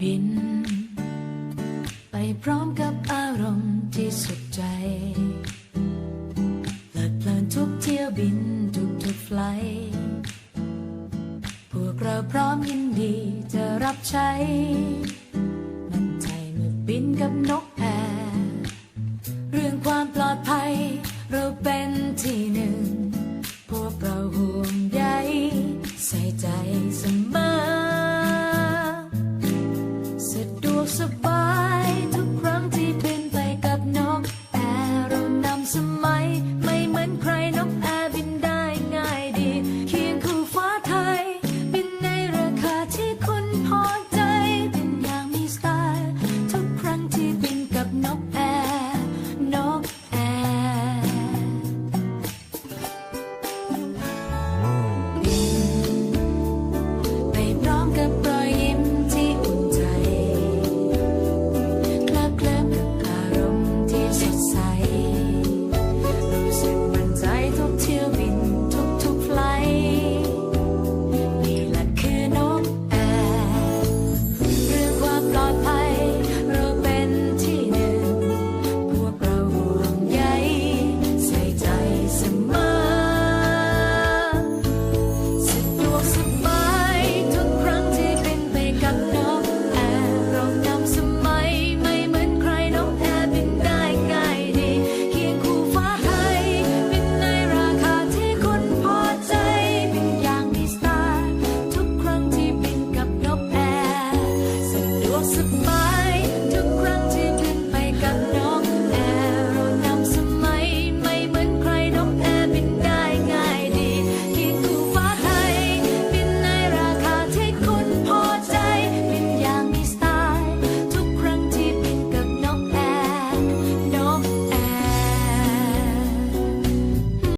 บิน ไปพร้อมกับอารมณ์ที่สุดใจเพลิดเพลินทุกเที่ยวบินทุกทุกไฟพวกเราพร้อมยินดีจะรับใช้ มันใจเมื่อบินกับนกแอร์เรื่องความปลอดภัย Seduh sebab a.